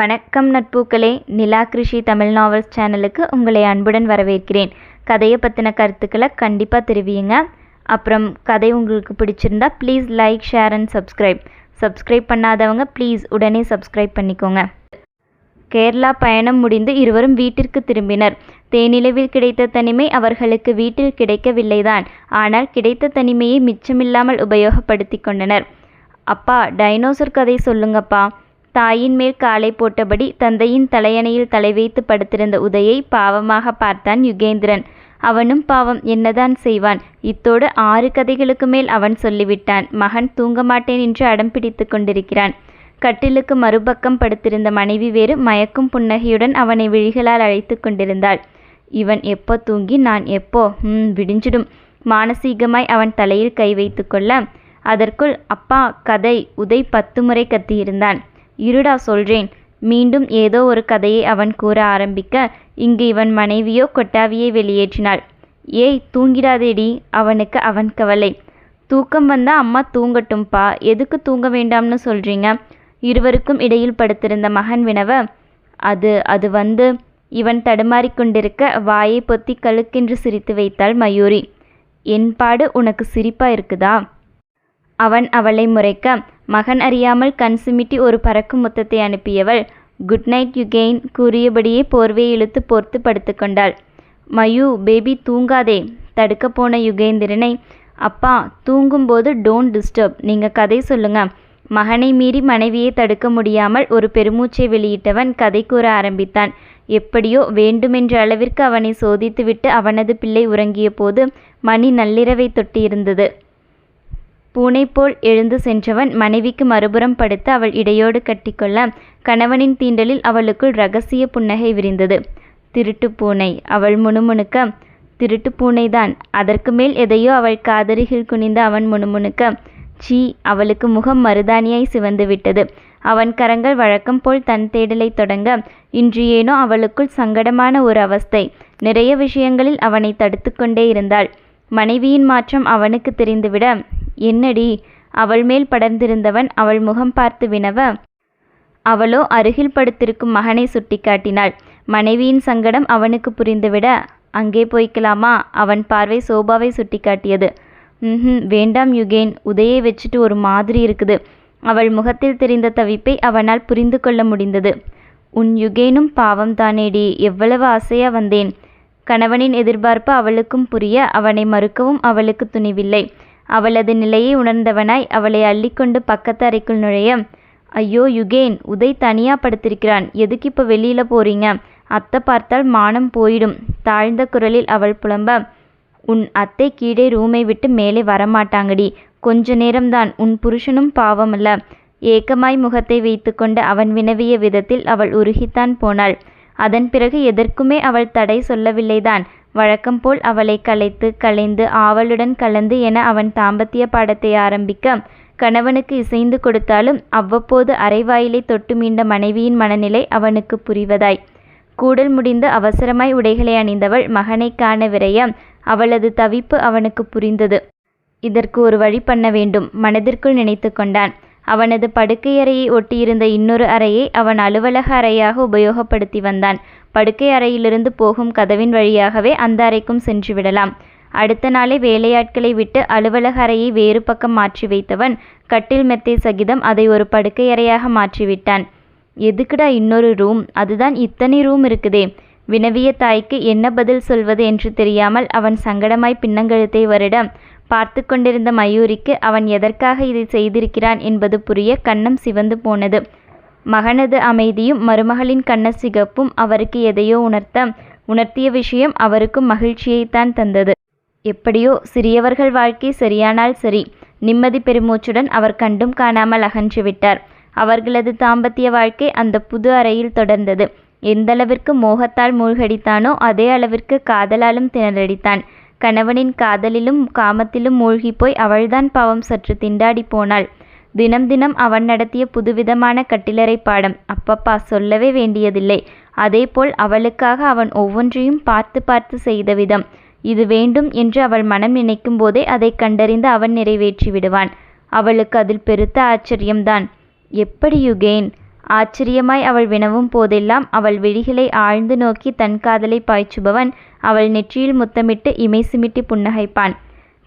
வணக்கம் நட்பூக்களே. நிலா கிருஷி தமிழ் நாவல்ஸ் சேனலுக்கு உங்களை அன்புடன் வரவேற்கிறேன். கதையை பற்றின கருத்துக்களை கண்டிப்பாக தெரிவியுங்க. அப்புறம் கதை உங்களுக்கு பிடிச்சிருந்தா please like share and subscribe subscribe பண்ணாதவங்க ப்ளீஸ் உடனே சப்ஸ்கிரைப் பண்ணிக்கோங்க. கேரளா பயணம் முடிந்து இருவரும் வீட்டிற்கு திரும்பினர். தேனிலவில் கிடைத்த தனிமை அவர்களுக்கு வீட்டில் கிடைக்கவில்லைதான். ஆனால் கிடைத்த தனிமையை மிச்சமில்லாமல் உபயோகப்படுத்தி கொண்டனர். அப்பா டைனோசர் கதை சொல்லுங்கப்பா. தாயின் மேல் காலை போட்டபடி தந்தையின் தலையணையில் தலை வைத்து படுத்திருந்த உதையை பாவமாக பார்த்தான் யுகேந்திரன். அவனும் பாவம் என்னதான் செய்வான்? இத்தோடு ஆறு கதைகளுக்கு மேல் அவன் சொல்லிவிட்டான். மகன் தூங்க மாட்டேன் என்று அடம் பிடித்து கொண்டிருக்கிறான். கட்டிலுக்கு மறுபக்கம் படுத்திருந்த மனைவி வேறு மயக்கும் புன்னகையுடன் அவனை விழிகளால் அழைத்து கொண்டிருந்தாள். இவன் எப்போ தூங்கி நான் எப்போ? ம் விடிஞ்சிடும். மானசீகமாய் அவன் தலையில் கை வைத்து கொள்ள அதற்குள் அப்பா கதை உதை பத்து முறை கத்தியிருந்தான். இருடா சொல்றேன். மீண்டும் ஏதோ ஒரு கதையை அவன் கூற ஆரம்பிக்க இங்கு இவன் மனைவியோ கொட்டாவியை வெளியேற்றினாள். ஏய் தூங்கிடாதேடி. அவனுக்கு அவன் கவலை. தூக்கம் வந்தா அம்மா தூங்கட்டும்பா. எதுக்கு தூங்க வேண்டாம்னு சொல்றீங்க? இருவருக்கும் இடையில் படுத்திருந்த மகன் வினவ அது அது வந்து இவன் தடுமாறிக்கொண்டிருக்க வாயை பொத்தி கழுக்கென்று சிரித்து வைத்தாள் மயூரி. என் பாடு உனக்கு சிரிப்பா இருக்குதா? அவன் அவளை முறைக்க மகன் அறியாமல் கண் சிமிட்டி ஒரு பறக்கும் முத்தத்தை அனுப்பியவள். குட் நைட் யுகெயின் கூறியபடியே போர்வையை இழுத்து போர்த்து படுத்துக்கொண்டாள் மயூ பேபி தூங்காதே. தடுக்க போன யுகேந்திரனை. அப்பா தூங்கும்போது டோன்ட் டிஸ்டர்ப் நீங்கள் கதை சொல்லுங்க. மகனை மீறி மனைவியை தடுக்க முடியாமல் ஒரு பெருமூச்சை வெளியிட்டவன் கதை கூற ஆரம்பித்தான். எப்படியோ வேண்டுமென்ற அளவிற்கு அவனை சோதித்துவிட்டு அவனது பிள்ளை உறங்கிய போது மணி நள்ளிரவை தொட்டியிருந்தது பூனை போல் எழுந்து சென்றவன் மனைவிக்கு மறுபுறம் படுத்து அவள் இடையோடு கட்டிக்கொள்ள கணவனின் தீண்டலில் அவளுக்குள் ரகசிய புன்னகை விரிந்தது. திருட்டு பூனை. அவள் முணுமுணுக்க திருட்டு பூனைதான். அதற்கு மேல் எதையோ அவள் காதருகில் குனிந்த அவன் முணுமுணுக்க சீ அவளுக்கு முகம் மருதானியாய் சிவந்து விட்டது. அவன் கரங்கள் வழக்கம் போல் தன் தேடலை தொடங்க இன்று ஏனோ அவளுக்குள் சங்கடமான ஒரு அவஸ்தை. நிறைய விஷயங்களில் அவனை தடுத்து கொண்டே இருந்தாள். மனைவியின் மாற்றம் அவனுக்கு தெரிந்துவிட என்னடி? அவள் மேல் படர்ந்திருந்தவன் அவள் முகம் பார்த்து வினவ. அவளோ அருகில் படுத்திருக்கும் மகனை சுட்டிக்காட்டினாள். மனைவியின் சங்கடம் அவனுக்கு புரிந்துவிட. அங்கே போய்க்கலாமா? அவன் பார்வை சோபாவை சுட்டிக்காட்டியது. ம் வேண்டாம் யுகேன். உதையை வச்சுட்டு ஒரு மாதிரி இருக்குது. அவள் முகத்தில் தெரிந்த தவிப்பை அவனால் புரிந்து கொள்ள முடிந்தது. உன் யுகேனும் பாவம் தானேடி. எவ்வளவு ஆசையா வந்தேன். கணவனின் எதிர்பார்ப்பு அவளுக்கும் புரிய அவனை மறுக்கவும் அவளுக்கு துணிவில்லை. அவளது நிலையை உணர்ந்தவனாய் அவளை அள்ளிக்கொண்டு பக்கத்து அறைக்குள் நுழைய ஐயோ யுகேன் உதை தனியா படுத்திருக்கிறான். எதுக்கு இப்போ வெளியில போறீங்க? அத்தை பார்த்தால் மானம் போயிடும். தாழ்ந்த குரலில் அவள் புலம்ப உன் அத்தை கீழே ரூமை விட்டு மேலே வரமாட்டாங்கடி. கொஞ்ச நேரம்தான். உன் புருஷனும் பாவமல்ல. ஏக்கமாய் முகத்தை வைத்துக்கொண்டு அவன் வினவிய விதத்தில் அவள் உருகித்தான் போனாள். அதன் பிறகு எதற்குமே அவள் தடை சொல்லவில்லைதான். வழக்கம் போல் அவளை கலைத்து கலைந்து ஆவலுடன் கலந்து என அவன் தாம்பத்திய பாடத்தை ஆரம்பிக்க கணவனுக்கு இசைந்து கொடுத்தாலும் அவ்வப்போது அரைவாயிலை தொட்டு மீண்ட மனைவியின் மனநிலை அவனுக்கு புரிவதாய். கூடல் முடிந்து அவசரமாய் உடைகளை அணிந்தவள் மகனை காண விரைய அவளது தவிப்பு அவனுக்கு புரிந்தது. இதற்கு ஒரு வழி பண்ண வேண்டும் மனதிற்குள் நினைத்து கொண்டான். அவனது படுக்கையறையை ஒட்டியிருந்த இன்னொரு அறையை அவன் அலுவலக அறையாக உபயோகப்படுத்தி வந்தான். படுக்கை அறையிலிருந்து போகும் கதவின் வழியாகவே அந்த அறைக்கும் சென்று விடலாம். அடுத்த நாளே வேலையாட்களை விட்டு அலுவலக அறையை வேறு பக்கம் மாற்றி வைத்தவன் கட்டில் மெத்தை சகிதம் அதை ஒரு படுக்கை அறையாக மாற்றிவிட்டான் எதுக்குடா இன்னொரு ரூம் அதுதான் இத்தனை ரூம் இருக்குதே. வினவிய தாய்க்கு என்ன பதில் சொல்வது என்று தெரியாமல் அவன் சங்கடமாய் பின்னங்கழுத்தை வருட பார்த்து கொண்டிருந்த மயூரிக்கு அவன் எதற்காக இதை செய்திருக்கிறான் என்பது புரிய கன்னம் சிவந்து போனது. மகனது அமைதியும் மருமகளின் கண்ண சிகப்பும் அவருக்கு எதையோ உணர்த்த உணர்த்திய விஷயம் அவருக்கும் மகிழ்ச்சியைத்தான் தந்தது. எப்படியோ சிறியவர்கள் வாழ்க்கை சரியானால் சரி நிம்மதி பெருமூச்சுடன் அவர் கண்டும் காணாமல் அகன்று விட்டார். அவர்களது தாம்பத்திய வாழ்க்கை அந்த புது அறையில் தொடர்ந்தது. எந்தளவிற்கு மோகத்தால் மூழ்கடித்தானோ அதே அளவிற்கு காதலாலும் திணறடித்தான். கணவனின் காதலிலும் காமத்திலும் மூழ்கிப்போய் அவள்தான் பாவம் சற்று திண்டாடி போனாள். தினம் தினம் அவன் நடத்திய புதுவிதமான கட்டிலறை பாடம். அப்பப்பா சொல்லவே வேண்டியதில்லை. அதேபோல் அவளுக்காக அவன் ஒவ்வொன்றையும் பார்த்து பார்த்து செய்த விதம். இது வேண்டும் என்று அவள் மனம் நினைக்கும் போதே அதை கண்டறிந்து அவன் நிறைவேற்றி விடுவான். அவளுக்கு அதில் பெருத்த ஆச்சரியம்தான். எப்படி யுகேன்? ஆச்சரியமாய் அவள் வினவும் போதெல்லாம் அவள் விழிகளை ஆழ்ந்து நோக்கி தன் காதலை பாய்ச்சுபவன் அவள் நெற்றியில் முத்தமிட்டு இமை சிமிட்டி புன்னகைப்பான்.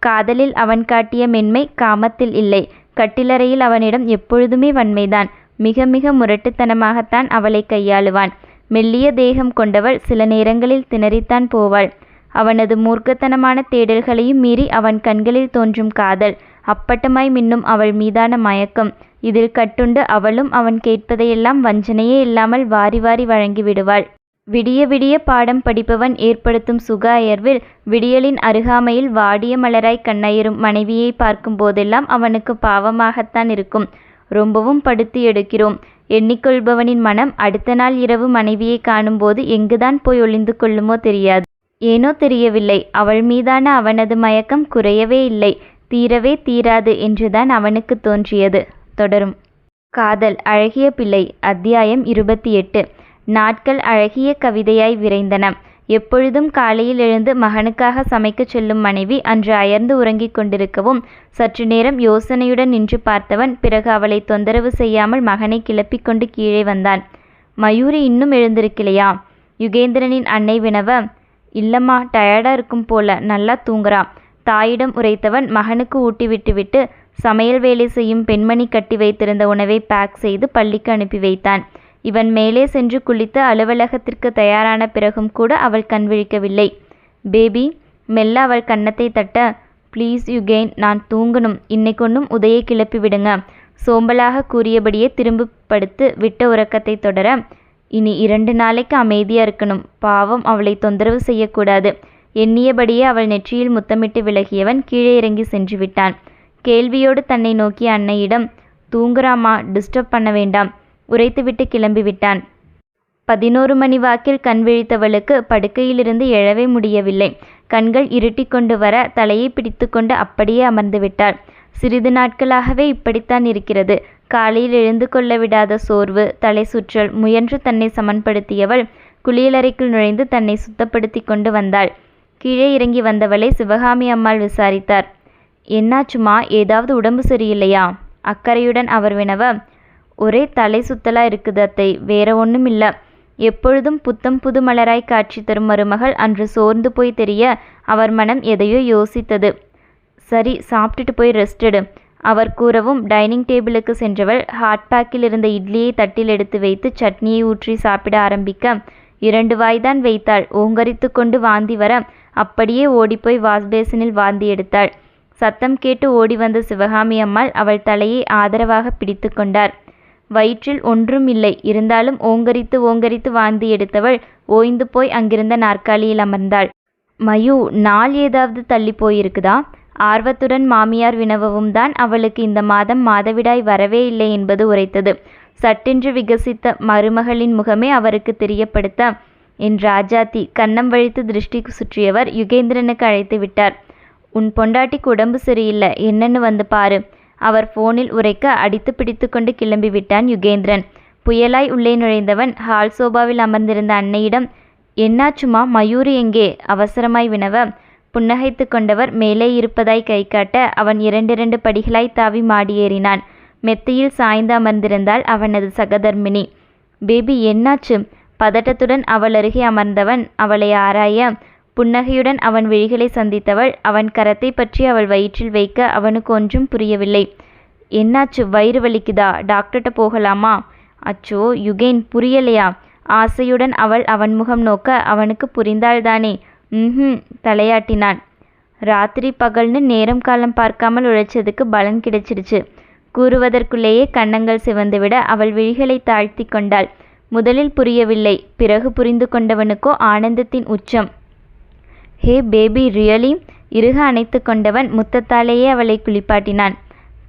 காதலில் அவன் காட்டிய மென்மை காமத்தில் இல்லை. கட்டிலறையில் அவனிடம் எப்பொழுதுமே வன்மைதான். மிக மிக முரட்டுத்தனமாகத்தான் அவளை கையாளுவான். மெல்லிய தேகம் கொண்டவள் சில நேரங்களில் திணறித்தான் போவாள். அவனது மூர்க்கத்தனமான தேடல்களையும் மீறி அவன் கண்களில் தோன்றும் காதல் அப்பட்டமாய் மின்னும் அவள் மீதான மயக்கம். இதில் கட்டுண்டு அவளும் அவன் கேட்பதையெல்லாம் வஞ்சனையே இல்லாமல் வாரி வாரி வழங்கி விடுவாள் விடிய விடிய பாடம் படிப்பவன் ஏற்படுத்தும் சுக அயர்வில் விடியலின் அருகாமையில் வாடிய மலராய் கண்ணயரும் மனைவியை பார்க்கும் போதெல்லாம் அவனுக்கு பாவமாகத்தான் இருக்கும். ரொம்பவும் படுத்து எடுக்கிறோம். எண்ணிக்கொள்பவனின் மனம் அடுத்த நாள் இரவு மனைவியை காணும்போது எங்குதான் போய் ஒளிந்து கொள்ளுமோ தெரியாது. ஏனோ தெரியவில்லை. அவள் மீதான அவனது மயக்கம் குறையவே இல்லை. தீரவே தீராது என்றுதான் அவனுக்கு தோன்றியது. தொடரும். காதல். அழகிய பிள்ளை. அத்தியாயம் இருபத்தி எட்டு. நாட்கள் அழகிய கவிதையாய் விரைந்தன. எப்பொழுதும் காலையில் எழுந்து மகனுக்காக சமைக்கச் செல்லும் மனைவி அன்று அயர்ந்து உறங்கிக் கொண்டிருக்கவும் சற்று நேரம் யோசனையுடன் நின்று பார்த்தவன் பிறகு அவளை தொந்தரவு செய்யாமல் மகனை கிளப்பிக் கொண்டு கீழே வந்தான். மயூரி இன்னும் எழுந்திருக்கலையா? யுகேந்திரனின் அன்னை வினவ இல்லம்மா டயர்டா இருக்கும் போல நல்லா தூங்குறா. தாயிடம் உரைத்தவன் மகனுக்கு ஊட்டி விட்டுவிட்டு சமையல் வேலை செய்யும் பெண்மணி கட்டி வைத்திருந்த உணவை பேக் செய்து பள்ளிக்கு அனுப்பி வைத்தான். இவன் மேலே சென்று குளித்து அலுவலகத்திற்கு தயாரான பிறகும் கூட அவள் கண் விழிக்கவில்லை. பேபி மெல்ல அவள் கன்னத்தை தட்ட. ப்ளீஸ் யுகெயின் நான் தூங்கணும். இன்னைக்கொன்னும் உதையை கிளப்பி விடுங்க. சோம்பலாக கூறியபடியே திரும்ப படுத்து விட்ட உறக்கத்தை தொடர இனி இரண்டு நாளைக்கு அமைதியா இருக்கணும். பாவம் அவளை தொந்தரவு செய்யக்கூடாது. எண்ணியபடியே அவள் நெற்றியில் முத்தமிட்டு விலகியவன் கீழே இறங்கி சென்று விட்டான். கேள்வியோடு தன்னை நோக்கிய அன்னையிடம் தூங்குறாமா டிஸ்டர்ப் பண்ண வேண்டாம். உரைத்துவிட்டு கிளம்பி விட்டான் பதினோரு மணி வாக்கில் கண் விழித்தவளுக்கு படுக்கையிலிருந்து எழவே முடியவில்லை. கண்கள் இருட்டி கொண்டு வர தலையை பிடித்துக்கொண்டு அப்படியே அமர்ந்து விட்டாள். சிறிது நாட்களாகவே இப்படித்தான் இருக்கிறது. காலையில் எழுந்து கொள்ள விடாத சோர்வு தலை சுற்றல் முயன்று தன்னை சமன்படுத்தியவள் குளியலறைக்குள் நுழைந்து தன்னை சுத்தப்படுத்தி கொண்டு வந்தாள். கீழே இறங்கி வந்தவளை சிவகாமி அம்மாள் விசாரித்தார். என்னாச்சுமா? ஏதாவது உடம்பு சரியில்லையா? அக்கறையுடன் அவர் வினவ ஒரே தலை சுத்தலாக இருக்குது அத்தை. வேற ஒன்றும் இல்லை எப்பொழுதும் புத்தம் புது மலராய் காட்சி தரும் மருமகள் அன்று சோர்ந்து போய் தெரிய அவர் மனம் எதையோ யோசித்தது. சரி சாப்பிட்டுட்டு போய் ரெஸ்ட் எடு. அவர் கூறவும் டைனிங் டேபிளுக்கு சென்றவள் ஹாட் பேக்கில் இருந்த இட்லியை தட்டில் எடுத்து வைத்து சட்னியை ஊற்றி சாப்பிட ஆரம்பிக்க இரண்டு வாய்தான் வைத்தாள். ஓங்கரித்து கொண்டு வாந்தி வர அப்படியே ஓடிப்போய் வாஷ்பேசனில் வாந்தி எடுத்தாள். சத்தம் கேட்டு ஓடி வந்த சிவகாமி அம்மாள் அவள் தலையை ஆதரவாக பிடித்து கொண்டார். வயிற்றில் ஒன்றும் இல்லை. இருந்தாலும் ஓங்கரித்து ஓங்கரித்து வாந்தி எடுத்தவள் ஓய்ந்து போய் அங்கிருந்த நாற்காலியில் அமர்ந்தாள். மயு நாள் ஏதாவது தள்ளி போயிருக்குதா? ஆர்வத்துடன் மாமியார் வினவவும் தான் அவளுக்கு இந்த மாதம் மாதவிடாய் வரவே இல்லை என்பது உரைத்தது. சட்டென்று விகசித்த மருமகளின் முகமே அவருக்கு தெரியப்படுத்த என் ராஜாத்தி கன்னம் வழித்து திருஷ்டி சுற்றியவர் யுகேந்திரனுக்கு அழைத்து விட்டார். உன் பொண்டாட்டிக்கு உடம்பு சரியில்லை. என்னன்னு வந்து பாரு. அவர் போனில் உரைக்க அடித்து பிடித்து கொண்டு கிளம்பி விட்டான் யுகேந்திரன். புயலாய் உள்ளே நுழைந்தவன் ஹால் சோபாவில் அமர்ந்திருந்த அன்னையிடம் என்னாச்சுமா மயூரி எங்கே? அவசரமாய் வினவ புன்னகைத்து கொண்டவர் மேலே இருப்பதாய் கை காட்ட அவன் இரண்டிரண்டு படிகளாய் தாவி மாடியேறினான் மெத்தையில் சாய்ந்து அமர்ந்திருந்தாள் அவனது சகதர்மினி. பேபி என்னாச்சு? பதட்டத்துடன் அவள் அருகே அமர்ந்தவன் அவளை ஆராய. புன்னகையுடன் அவன் விழிகளை சந்தித்தவள் அவன் கரத்தை பற்றி அவள் வயிற்றில் வைக்க அவனுக்கு ஒன்றும் புரியவில்லை. என்னாச்சு? வயிறு வலிக்குதா? டாக்டர்கிட்ட போகலாமா? அச்சோ யுகேன் புரியலையா? ஆசையுடன் அவள் அவன் முகம் நோக்க அவனுக்கு புரிந்தாள்தானே? ம் தலையாட்டினான். ராத்திரி பகல்னு நேரம் காலம் பார்க்காமல் உழைச்சதுக்கு பலன் கிடைச்சிடுச்சு கூறுவதற்குள்ளேயே கன்னங்கள் சிவந்துவிட அவள் விழிகளை தாழ்த்தி கொண்டாள். முதலில் புரியவில்லை. பிறகு புரிந்து கொண்டவனுக்கோ ஆனந்தத்தின் உச்சம். Hey baby really? இறுக அணைத்து கொண்டவன் முத்தத்தாலேயே அவளை குளிப்பாட்டினான்.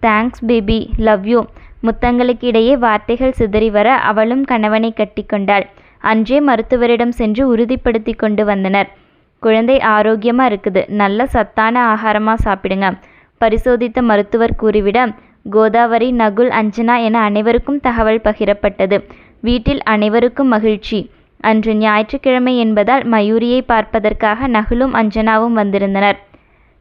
Thanks baby love you. முத்தங்களுக்கு இடையே வார்த்தைகள் சிதறி வர அவளும் கணவனை கட்டிக்கொண்டாள் அன்றே மருத்துவரிடம் சென்று உறுதிப்படுத்தி கொண்டு வந்தனர். குழந்தை ஆரோக்கியமாக இருக்குது. நல்ல சத்தான ஆகாரமாக சாப்பிடுங்க. பரிசோதித்த மருத்துவர் கூறிவிட கோதாவரி நகுல் அஞ்சனா என அனைவருக்கும் தகவல் பகிரப்பட்டது. வீட்டில் அனைவருக்கும் மகிழ்ச்சி. அன்று ஞாயிற்றுக்கிழமை என்பதால் மயூரியை பார்ப்பதற்காக நகுலும் அஞ்சனாவும் வந்திருந்தனர்.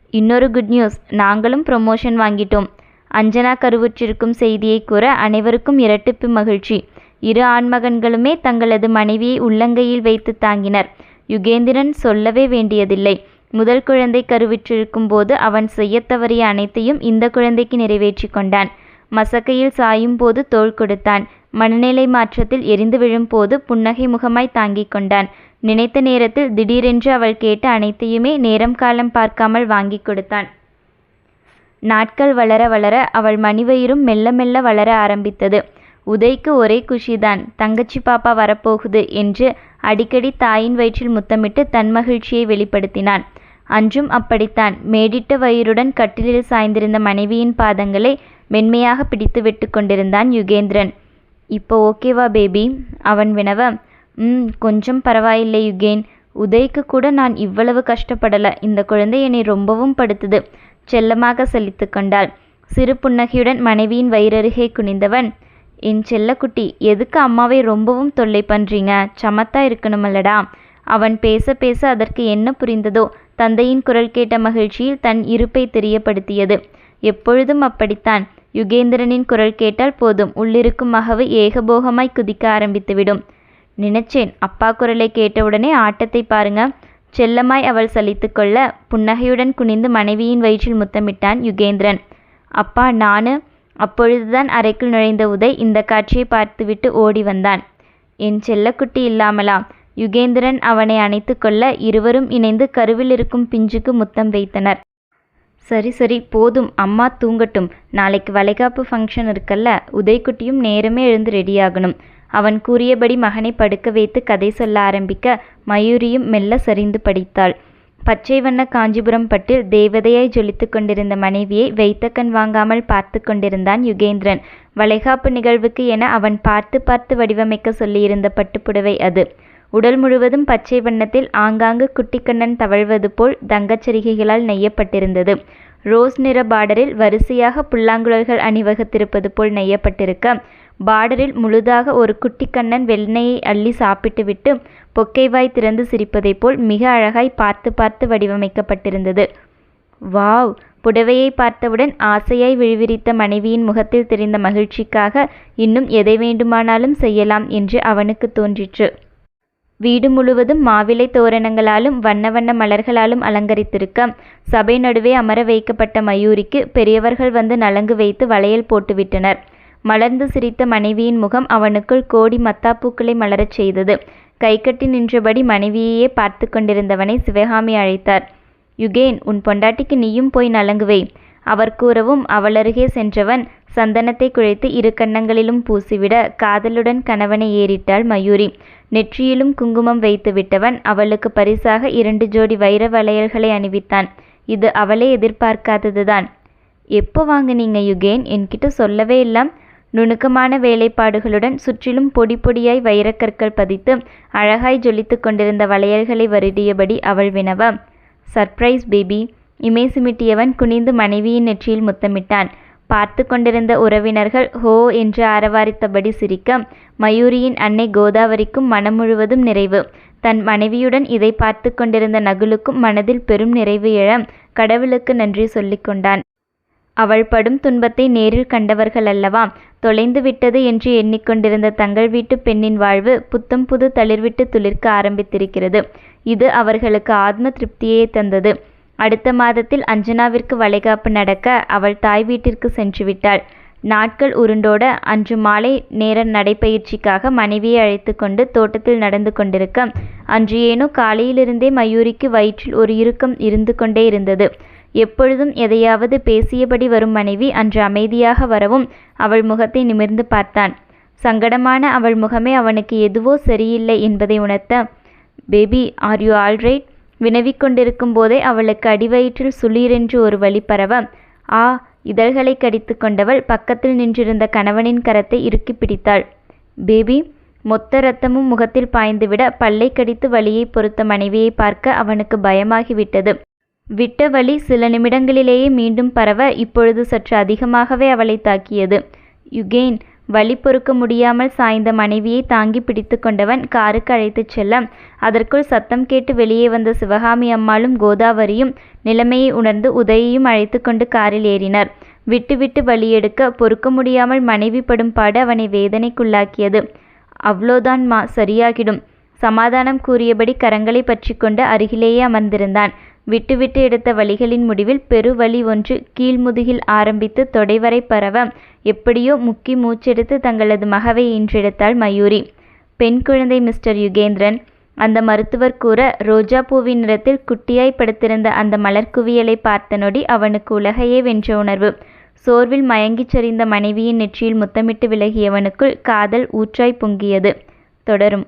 இன்னொரு குட் நியூஸ் நாங்களும் ப்ரொமோஷன் வாங்கிட்டோம். அஞ்சனா கருவுற்றிருக்கும் செய்தியை கூற அனைவருக்கும் இரட்டிப்பு மகிழ்ச்சி. இரு ஆண்மகன்களுமே தங்களது மனைவியை உள்ளங்கையில் வைத்து தாங்கினர். யுகேந்திரன் சொல்லவே வேண்டியதில்லை. முதல் குழந்தை கருவிற்றிருக்கும் போது அவன் செய்யத் தவறிய அனைத்தையும் இந்த குழந்தைக்கு நிறைவேற்றி கொண்டான். மசக்கையில் சாயும் போது தோள் கொடுத்தான். மனநிலை மாற்றத்தில் எரிந்து விழும்போது புன்னகை முகமாய் தாங்கிக் கொண்டான். நினைத்த நேரத்தில் திடீரென்று அவள் கேட்ட அனைத்தையுமே நேரம் காலம் பார்க்காமல் வாங்கிக் கொடுத்தான். நாட்கள் வளர வளர அவள் மணிவயிறும் மெல்ல மெல்ல வளர ஆரம்பித்தது. உதய்க்கு ஒரே குஷிதான். தங்கச்சி பாப்பா வரப்போகுது என்று அடிக்கடி தாயின் வயிற்றில் முத்தமிட்டு தன் மகிழ்ச்சியை வெளிப்படுத்தினான். அன்றும் அப்படித்தான். மேடிட்ட வயிறுடன் கட்டிலில் சாய்ந்திருந்த மனைவியின் பாதங்களை மென்மையாக பிடித்து விட்டு கொண்டிருந்தான் யுகேந்திரன். இப்போ ஓகேவா பேபி? அவன் வினவ ம் கொஞ்சம் பரவாயில்லை யுகேன். உதய்க்கு கூட நான் இவ்வளவு கஷ்டப்படல. இந்த குழந்தை என்னை ரொம்பவும் படுத்துது. செல்லமாக செழித்து கொண்டாள். சிறு புன்னகையுடன் மனைவியின் வயிறருகே குனிந்தவன் என் செல்லக்குட்டி எதுக்கு அம்மாவை ரொம்பவும் தொல்லை பண்றீங்க? சமத்தா இருக்கணுமல்லடா. அவன் பேச பேச அதற்கு என்ன புரிந்ததோ தந்தையின் குரல் கேட்ட மகிழ்ச்சியில் தன் இருப்பை தெரியப்படுத்தியது. எப்பொழுதும் அப்படித்தான். யுகேந்திரனின் குரல் கேட்டால் போதும். உள்ளிருக்கும் மகவு ஏகபோகமாய் குதிக்க ஆரம்பித்துவிடும். நினைச்சேன். அப்பா குரலை கேட்டவுடனே ஆட்டத்தை பாருங்க. செல்லமாய் அவள் சலித்து கொள்ள புன்னகையுடன் குனிந்து மனைவியின் வயிற்றில் முத்தமிட்டான் யுகேந்திரன். அப்பா நானு அப்பொழுதுதான் அறைக்குள் நுழைந்த உதய் இந்த காட்சியை பார்த்துவிட்டு ஓடி வந்தான். என் செல்லக்குட்டி இல்லாமலா? யுகேந்திரன் அவனை அணைத்து கொள்ள இருவரும் இணைந்து கருவில் இருக்கும் பிஞ்சுக்கு முத்தம் வைத்தனர். சரி சரி போதும் அம்மா தூங்கட்டும். நாளைக்கு வளைகாப்பு ஃபங்க்ஷன் இருக்கல்ல உதய்குட்டியும் நேரமே எழுந்து ரெடியாகணும் அவன் கூறியபடி மகனை படுக்க வைத்து கதை சொல்ல ஆரம்பிக்க மயூரியும் மெல்ல சரிந்து படித்தாள். பச்சை வண்ண காஞ்சிபுரம் பட்டில் தேவதையாய் ஜொலித்து கொண்டிருந்த மனைவியை வைத்த கண் வாங்காமல் பார்த்து கொண்டிருந்தான் யுகேந்திரன். வளைகாப்பு நிகழ்வுக்கு என அவன் பார்த்து பார்த்து வடிவமைக்க சொல்லியிருந்த பட்டுப்புடவை அது. உடல் முழுவதும் பச்சை வண்ணத்தில் ஆங்காங்கு குட்டிக்கண்ணன் தவழ்வது போல் தங்கச்சரிகைகளால் நெய்யப்பட்டிருந்தது. ரோஸ் நிற பார்டரில் வரிசையாக புல்லாங்குழல்கள் அணிவகுத்திருப்பது போல் நெய்யப்பட்டிருக்க பார்டரில் முழுதாக ஒரு குட்டிக்கண்ணன் வெண்ணெயை அள்ளி சாப்பிட்டுவிட்டு பொக்கைவாய் திறந்து சிரிப்பதைப் போல் மிக அழகாய் பார்த்து பார்த்து வடிவமைக்கப்பட்டிருந்தது. வாவ்! புடவையை பார்த்தவுடன் ஆசையாய் விழிவிரித்த மனைவியின் முகத்தில் தெரிந்த மகிழ்ச்சிக்காக இன்னும் எதை வேண்டுமானாலும் செய்யலாம் என்று அவனுக்கு தோன்றிற்று. வீடு முழுவதும் மாவிலை தோரணங்களாலும் வண்ண வண்ண மலர்களாலும் அலங்கரித்திருக்க சபை நடுவே அமர வைக்கப்பட்ட மயூரிக்கு பெரியவர்கள் வந்து நலங்கு வைத்து வளையல் போட்டுவிட்டனர். மலர்ந்து சிரித்த மனைவியின் முகம் அவனுக்குள் கோடி மத்தாப்பூக்களை மலரச் செய்தது. கைகட்டி நின்றபடி மனைவியையே பார்த்து கொண்டிருந்தவனை சிவகாமி அழைத்தார். யுகேன் உன் பொண்டாட்டிக்கு நீயும் போய் நலங்குவை அவர் கூறவும் அவளருகே சென்றவன் சந்தனத்தை குழைத்து இரு கன்னங்களிலும் பூசிவிட காதலுடன் கணவனை ஏறிட்டாள் மயூரி. நெற்றியிலும் குங்குமம் வைத்து விட்டவன் அவளுக்கு பரிசாக இரண்டு ஜோடி வைர வளையல்களை அணிவித்தான். இது அவளே எதிர்பார்க்காததுதான். எப்போ வாங்குனீங்க யுகேன்? என்கிட்ட சொல்லவே இல்லாம். நுணுக்கமான வேலைப்பாடுகளுடன் சுற்றிலும் பொடி பொடியாய் வைரக்கற்கள் பதித்து அழகாய் ஜொலித்து கொண்டிருந்த வளையல்களை வருடியபடி அவள் வினவ சர்ப்ரைஸ் பேபி. இமேசிமிட்டியவன் குனிந்து மனைவியின் நெற்றியில் முத்தமிட்டான். பார்த்து கொண்டிருந்த உறவினர்கள் ஹோ என்று ஆரவாரித்தபடி சிரிக்க மயூரியின் அன்னை கோதாவரிக்கும் மனம் முழுவதும் நிறைவு. தன் மனைவியுடன் இதை பார்த்து கொண்டிருந்த நகுலுக்கும் மனதில் பெரும் நிறைவு எழ கடவுளுக்கு நன்றி சொல்லிக் கொண்டான். அவள் படும் துன்பத்தை நேரில் கண்டவர்கள் அல்லவா? தொலைந்து விட்டது என்று எண்ணிக்கொண்டிருந்த தங்கள் வீட்டு பெண்ணின் வாழ்வு புத்தம் புது தளிர்விட்டு துளிர்க்க ஆரம்பித்திருக்கிறது. இது அவர்களுக்கு ஆத்ம திருப்தியை தந்தது. அடுத்த மாதத்தில் அஞ்சனாவிற்கு வளைகாப்பு நடக்க அவள் தாய் வீட்டிற்கு சென்று விட்டாள். நாட்கள் உருண்டோட அன்று மாலை நேர நடைப்பயிற்சிக்காக மனைவியை அழைத்து கொண்டு தோட்டத்தில் நடந்து கொண்டிருக்க அன்று ஏனோ காலையிலிருந்தே மயூரிக்கு வயிற்றில் ஒரு இறுக்கம் இருந்து கொண்டே இருந்தது. எப்பொழுதும் எதையாவது பேசியபடி வரும் மனைவி அன்று அமைதியாக வரவும் அவள் முகத்தை நிமிர்ந்து பார்த்தான். சங்கடமான அவள் முகமே அவனுக்கு எதுவோ சரியில்லை என்பதை உணர்த்த பேபி ஆர் யூ ஆல்ரைட் வினவிக் கொண்டிருக்கும் போதே அவளுக்கு அடிவயிற்றில் சுளீரென்று ஒரு வழி பரவ ஆ இதழ்களை கடித்து கொண்டவள் பக்கத்தில் நின்றிருந்த கணவனின் கரத்தை இறுக்கி பிடித்தாள். பேபி மொத்த ரத்தமும் முகத்தில் பாய்ந்துவிட பல்லை கடித்து வழியை பொறுத்த மனைவியை பார்க்க அவனுக்கு பயமாகிவிட்டது. விட்ட வழி சில நிமிடங்களிலேயே மீண்டும் பரவ இப்பொழுது சற்று அதிகமாகவே அவளை தாக்கியது. யுகேன் வலி பொறுக்க முடியாமல் சாய்ந்த மனைவியை தாங்கி பிடித்து கொண்டவன் காருக்கு அழைத்துச் செல்ல அதற்குள் சத்தம் கேட்டு வெளியே வந்த சிவகாமி அம்மாளும் கோதாவரியும் நிலைமையை உணர்ந்து உதயையும் அழைத்து கொண்டு காரில் ஏறினர். விட்டு விட்டு வலி எடுக்க பொறுக்க முடியாமல் மனைவி படும் பாடு அவனை வேதனைக்குள்ளாக்கியது. அவ்வளோதான்மா சரியாகிடும். சமாதானம் கூறியபடி கரங்களை பற்றிக்கொண்டு அருகிலேயே அமர்ந்திருந்தான். விட்டுவிட்டு எடுத்த வழிகளின் முடிவில் பெருவழி ஒன்று கீழ்முதுகில் ஆரம்பித்து தொடைவரை பரவ எப்படியோ முக்கி மூச்செடுத்து தங்களது மகவை ஈன்றெடுத்தாள் மயூரி. பெண் குழந்தை மிஸ்டர் யுகேந்திரன். அந்த மருத்துவர் கூற ரோஜா பூவின் நிறத்தில் குட்டியாய் படுத்திருந்த அந்த மலர் குவியலை பார்த்த நொடி அவனுக்கு உலகையே வென்ற உணர்வு. சோர்வில் மயங்கிச் சரிந்த மனைவியின் நெற்றியில் முத்தமிட்டு விலகியவனுக்குள் காதல் ஊற்றாய் பொங்கியது. தொடரும்.